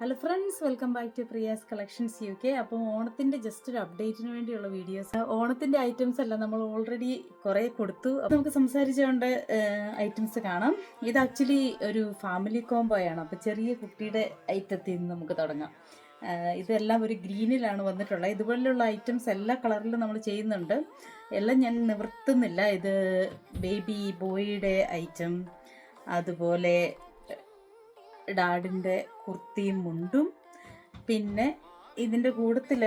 Hello friends welcome back to Priya's collections U K അപ്പോൾ ഓണത്തിന്റെ just ഒരു അപ്ഡേറ്റിന് വേണ്ടിയുള്ള വീഡിയോസ് ഓണത്തിന്റെ ഐറ്റംസ് അല്ല നമ്മൾ ഓൾറെഡി കുറേ കൊടുത്തു. നമുക്ക് സംസാരിച്ചുകൊണ്ട് ഐറ്റംസ് കാണാം. ഇത് ആക്ച്വലി ഒരു ഫാമിലി കോംബോയാണ് അപ്പോൾ ചെറിയ കുട്ടിയുടെ ഐറ്റത്തിൽ നിന്ന് നമുക്ക് തുടങ്ങാം. ഇതെല്ലാം ഒരു ഗ്രീനിലാണ് വന്നിട്ടുള്ളത്. ഇതുപോലെയുള്ള ഐറ്റംസ് എല്ലാ കളറിലും നമ്മൾ ചെയ്യുന്നുണ്ട്. എല്ലാം ഞാൻ നിവർത്തുന്നില്ല. ഇത് ബേബി ബോയിയുടെ ഐറ്റം അതുപോലെ ഡാഡിന്റെ കുർത്തിയും മുണ്ടും. പിന്നെ ഇതിന്റെ കൂട്ടത്തിൽ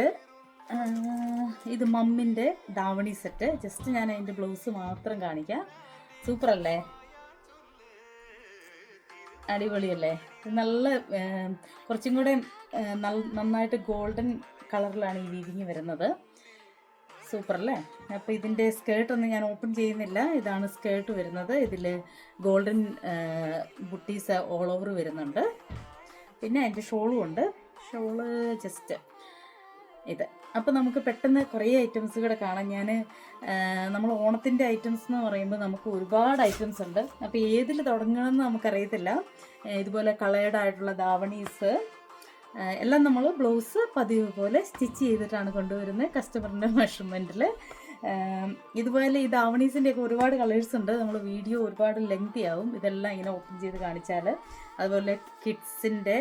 ഇത് മമ്മിന്റെ ദാവണി സെറ്റ്. ജസ്റ്റ് ഞാൻ അതിന്റെ ബ്ലൗസ് മാത്രം കാണിക്കാം. സൂപ്പറല്ലേ? അടിപൊളിയല്ലേ? നല്ല കുറച്ചും കൂടെ നന്നായിട്ട് ഗോൾഡൻ കളറിലാണ് ഈ വീവിങ് വരുന്നത്. സൂപ്പർ അല്ലേ അപ്പോൾ ഇതിന്റെ സ്കേർട്ടൊന്നും ഞാൻ ഓപ്പൺ ചെയ്യുന്നില്ല. ഇതാണ് സ്കേർട്ട് വരുന്നത്. ഇതിൽ ഗോൾഡൻ ബുട്ടീസ് ഓൾ ഓവർ വരുന്നുണ്ട്. പിന്നെ അതിന്റെ ഷോളും ഉണ്ട്. ഷോൾ ജസ്റ്റ് ഇത്. അപ്പോൾ നമുക്ക് പെട്ടെന്ന് കുറേ ഐറ്റംസ് കൂടെ കാണാം. ഞാൻ നമ്മൾ ഓണത്തിന്റെ ഐറ്റംസ് എന്ന് പറയുമ്പോൾ നമുക്ക് ഒരുപാട് ഐറ്റംസ് ഉണ്ട്. അപ്പോൾ ഏതിൽ തുടങ്ങണമെന്ന് നമുക്കറിയത്തില്ല. ഇതുപോലെ കളേർഡ് ആയിട്ടുള്ള എല്ലാം നമ്മൾ ബ്ലൗസ് പതിവ് പോലെ സ്റ്റിച്ച് ചെയ്തിട്ടാണ് കൊണ്ടുവരുന്നത് കസ്റ്റമറിന്റെ മെഷർമെന്റിൽ ഇതുപോലെ ഈ ദാവണീസിന്റെ ഒക്കെ ഒരുപാട് കളേഴ്സ് ഉണ്ട്. നമ്മൾ വീഡിയോ ഒരുപാട് ലെങ്തി ആവും. ഇതെല്ലാം ഇങ്ങനെ ഓപ്പൺ ചെയ്ത് കാണിച്ചാൽ അതുപോലെ കിഡ്സിന്റെ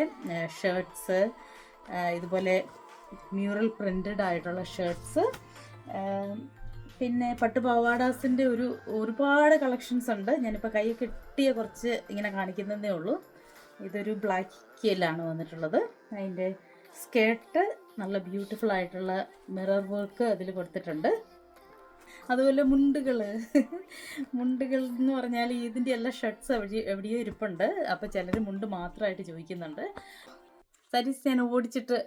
ഷർട്ട്സ് ഇതുപോലെ മ്യൂറൽ പ്രിന്റഡ് ആയിട്ടുള്ള ഷർട്ട്സ് പിന്നെ പട്ടുപാവാടാസിന്റെ ഒരു ഒരുപാട് കളക്ഷൻസ് ഉണ്ട്. ഞാനിപ്പോൾ കൈ കെട്ടിയ കുറച്ച് ഇങ്ങനെ കാണിക്കുന്നതേ ഉള്ളൂ. ഇതൊരു ബ്ലാക്ക് ബ്ലാക്കിലാണ് വന്നിട്ടുള്ളത്. അതിന്റെ സ്കേർട്ട് നല്ല ബ്യൂട്ടിഫുൾ ആയിട്ടുള്ള മിറർ വർക്ക് അതിൽ കൊടുത്തിട്ടുണ്ട്. അതുപോലെ മുണ്ടുകൾ മുണ്ടുകൾ എന്ന് പറഞ്ഞാൽ ഇതിന്റെ എല്ലാ ഷർട്ട്സ് എവിടെ എവിടെയോ ഇരിപ്പുണ്ട്. അപ്പോൾ ചിലർ മുണ്ട് മാത്രമായിട്ട് ചോദിക്കുന്നുണ്ട്. സരീസ് ഞാൻ ഓടിച്ചിട്ട്